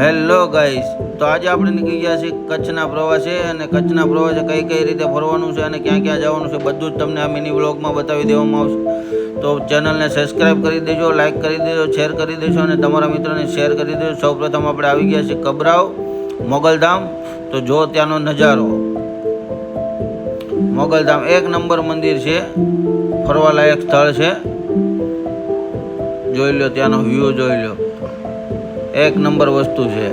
Hello guys તો આજે આપણે નીકળી ગયા છીએ કચ્છના પ્રવાસે અને કચ્છના પ્રવાસે કઈ કઈ રીતે ફરવાનું છે અને ક્યાં ક્યાં જવાનું છે બધું જ તમને આ મિની બ્લોગમાં બતાવી દેવામાં આવશે. તો ચેનલને સબસ્ક્રાઇબ કરી દેજો લાઇક કરી દેજો શેર કરી દેજો અને તમારા મિત્રોને શેર કરી દેજો. સૌપ્રથમ આપણે આવી ગયા છીએ કબરાવ, મોગલધામ. તો જો ત્યાંનો નજારો. મોગલધામ એક નંબર મંદિર છે. ફરવાલાયક સ્થળ છે. જોઈ લો ત્યાંનો વ્યૂ જોઈ લો. એક નંબર વસ્તુ છે.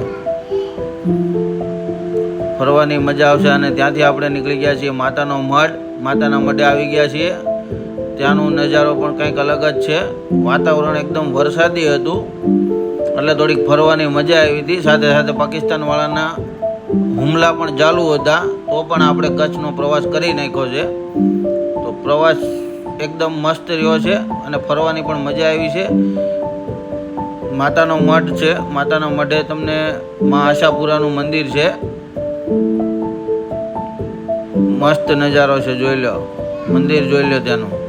ફરવાની મજા આવશે અને ત્યાંથી આપણે નીકળી ગયા છીએ માતાનો મઢ. માતાના મઢે આવી ગયા છીએ. ત્યાંનો નજારો પણ કંઈક અલગ જ છે. વાતાવરણ એકદમ વરસાદી હતું. એટલે થોડીક ફરવાની મજા આવી હતી. સાથે સાથે પાકિસ્તાનવાળાના હુમલા પણ ચાલુ હતા. તો પણ આપણે કચ્છનો પ્રવાસ કરી નાખ્યો છે. તો પ્રવાસ એકદમ મસ્ત રહ્યો છે અને ફરવાની પણ મજા આવી છે. માતાનો મઠ છે. માતાના મઢે તમને મા આશાપુરાનું મંદિર છે. મસ્ત નજારો છે, જોઈ લો. મંદિર જોઈ લો ત્યાંનું.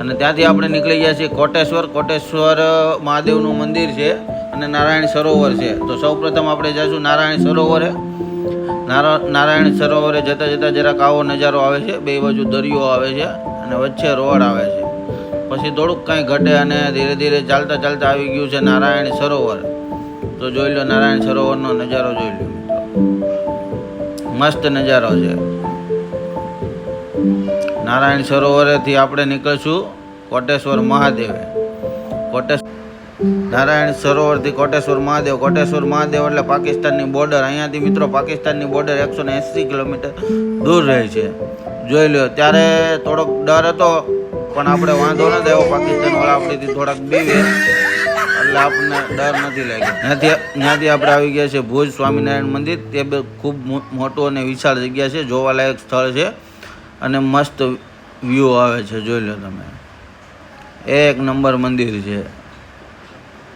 અને ત્યાંથી આપણે નીકળી ગયા છીએ કોટેશ્વર. કોટેશ્વર મહાદેવનું મંદિર છે અને નારાયણ સરોવર છે. તો સૌપ્રથમ આપણે જઈશું નારાયણ સરોવરે. નારા, નારાયણ સરોવરે જતાં જતાં જરાક આવો નજારો આવે છે. બે બાજુ દરિયો આવે છે અને વચ્ચે રોડ આવે છે. પછી થોડુંક કાંઈ ઘટે અને ધીરે ધીરે ચાલતા ચાલતા આવી ગયું છે નારાયણ સરોવર. તો જોઈ લો નારાયણ સરોવરનો નજારો જોઈ લો મસ્ત નજારો છે. નારાયણ સરોવરેથી આપણે નીકળશું કોટેશ્વર મહાદેવે. કોટેશ્વર નારાયણ સરોવરથી કોટેશ્વર મહાદેવ. કોટેશ્વર મહાદેવ એટલે પાકિસ્તાનની બોર્ડર અહીંયાથી મિત્રો પાકિસ્તાનની બોર્ડર એકસો ને એંસી કિલોમીટર દૂર રહે છે. જોઈ લો, ત્યારે થોડોક ડર હતો. પણ આપણે વાંધો નથી આવ્યો પાકિસ્તાન વાળા આપણીથી થોડાક બીવે. એટલે આપણને ડર નથી લાગ્યો. ત્યાંથી ત્યાંથી આપણે આવી ગયા છે ભુજ સ્વામિનારાયણ મંદિર. તે બે ખૂબ મોટું અને વિશાળ જગ્યા છે, જોવાલાયક સ્થળ છે અને મસ્ત વ્યૂ આવે છે, જોઈ લો તમે. એક નંબર મંદિર છે.